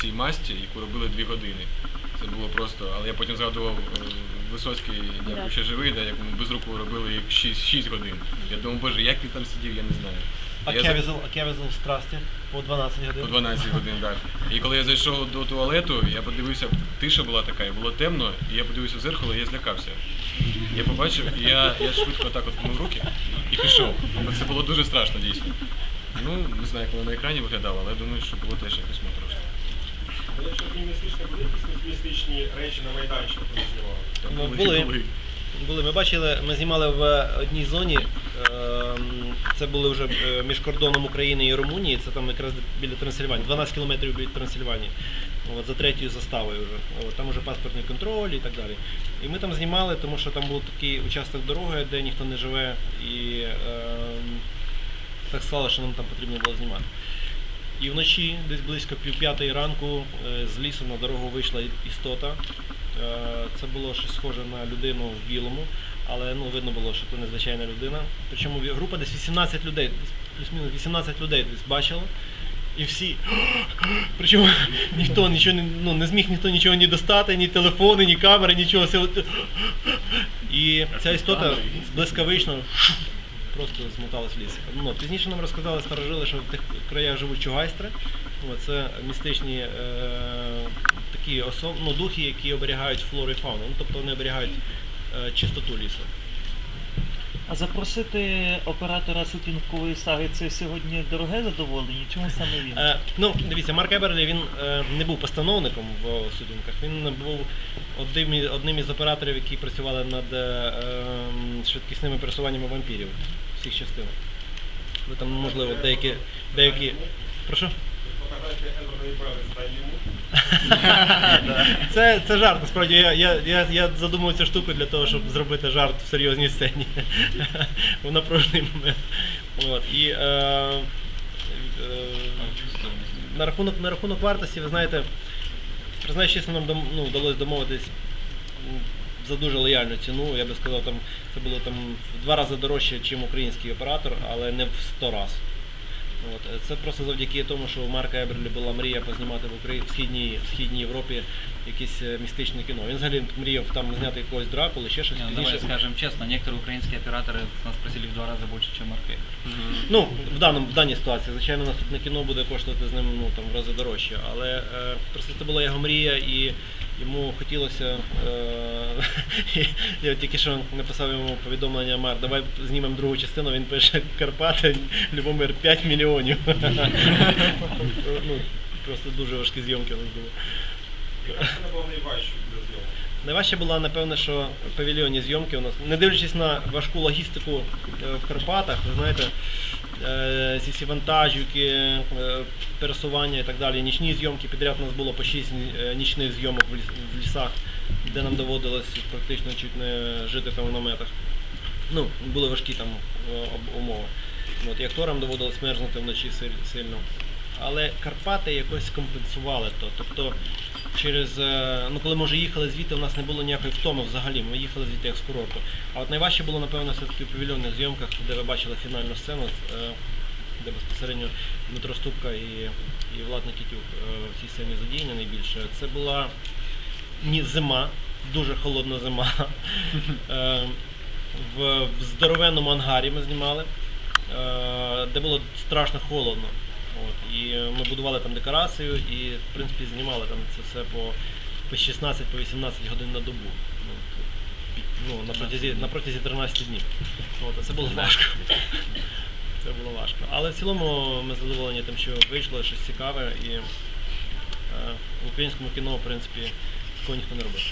цій масті, яку робили дві години. Це було просто, але я потім згадував е, Висоцький, дякую, Да. що живий, да, як ми без руку робили як 6, 6 годин. Я думав, боже, як він там сидів, я не знаю. А Я за- Кевізел, а Кевізел в страсті по 12 годин. По 12 годин, так. І коли я зайшов до туалету, я подивився, тиша була така, і було темно, і я подивився в зеркало, і я злякався. Я побачив, і я, я швидко так от помив руки і пішов. Бо це було дуже страшно дійсно. Ну, не знаю, як воно на екрані виглядало, але я думаю, що було теж якось моторошно. Якщо крім були якісь містичні речі на майданчику, знімали? Ну, були. Були. Ми бачили, ми знімали в одній зоні. ем, Це були вже е, між кордоном України і Румунії. Це там якраз біля Трансильванії, 12 кілометрів біля Трансильванії. От, за третьою заставою вже. От, там вже паспортний контроль і так далі. І ми там знімали, тому що там був такий участок дороги, де ніхто не живе, і ем, так склало, що нам там потрібно було знімати. І вночі, десь близько пів п'ятої ранку, е, з лісу на дорогу вийшла істота. Е, Це було щось схоже на людину в білому, але ну, видно було, що це незвичайна людина. Причому група десь 18 людей, плюс-мінус 18 людей десь бачила. І всі. Причому ніхто нічого не, ну, не зміг ніхто нічого ні достати, ні телефони, ні камери, нічого. І ця істота блискавично просто змоталась в ліс. Ну, пізніше нам розказали старожили, що в тих краях живуть чугайстри. Це містичні е, такі особ... ну, духи, які оберігають флору і фауну. Ну, тобто вони оберігають е, чистоту лісу. А запросити оператора сутінкової саги це сьогодні дороге задоволення? Чому саме він? Е, ну, дивіться, Марк Еберлі він е, не був постановником в судінках. Він був одним, із- одним із операторів, які працювали над е, ем, швидкісними пересуваннями вампірів всіх частинах. Ви там, можливо, деякі. деякі... Прошу? Це, це жарт, насправді. Я, я, я, задумав цю штуку для того, щоб зробити жарт в серйозній сцені в напружений момент. От. І, е, е, на, рахунок, на рахунок вартості, ви знаєте, признаюсь чесно, нам ну, вдалося домовитись за дуже лояльну ціну. Я би сказав, там, це було там, в два рази дорожче, ніж український оператор, але не в 100 разів. От. Це просто завдяки тому, що у Марка Еберлі була мрія познімати в Україні в східній, в східній Європі якесь е, містичне кіно. Він взагалі мріяв там зняти якогось Дракули, ще щось ну, давай скажем честно, некоторые украинские операторы нас просили в два раза больше, чем Аркей. Ну, в, даному, в даній ситуації, звичайно, наступне кіно буде коштувати з ним ну, там, в рази дорожче. Але е, просто це була його мрія і йому хотілося. Е, я тільки що написав йому повідомлення Мар, давай знімемо другу частину, він пише Карпати, Любомир 5 мільйонів. ну, просто дуже важкі зйомки у нас були. Яка сцена була найважчою для зйомки? Найважче була, напевне, що в павільйоні зйомки у нас, не дивлячись на важку логістику е, в Карпатах, ви знаєте, е, ці всі вантажівки, е, пересування і так далі, нічні зйомки, підряд у нас було по 6 нічних зйомок в лісах, де нам доводилось практично чуть не жити там в наметах. Ну, були важкі там умови. От, і акторам доводилось мерзнути вночі сильно. Але Карпати якось компенсували то. Тобто через, е, ну коли ми вже їхали звідти, у нас не було ніякої втоми взагалі. Ми їхали звідти як з курорту. А от найважче було, напевно, все-таки в павільйонних зйомках, де ви бачили фінальну сцену, е, де безпосередньо Дмитро Ступка і, і Влад Никітюк е, в цій сцені задіяні найбільше. Це була ні, зима, дуже холодна зима. В, в здоровенному ангарі ми знімали, де було страшно холодно. І ми будували там декорацію і, в принципі, знімали там це все по, по 16-18 по 18 годин на добу. Ну, ну, на, протязі, на протязі 13 днів. От, це було важко. Це було важко. Але в цілому ми задоволені тим, що вийшло щось цікаве і е, в українському кіно, в принципі, такого ніхто не робив.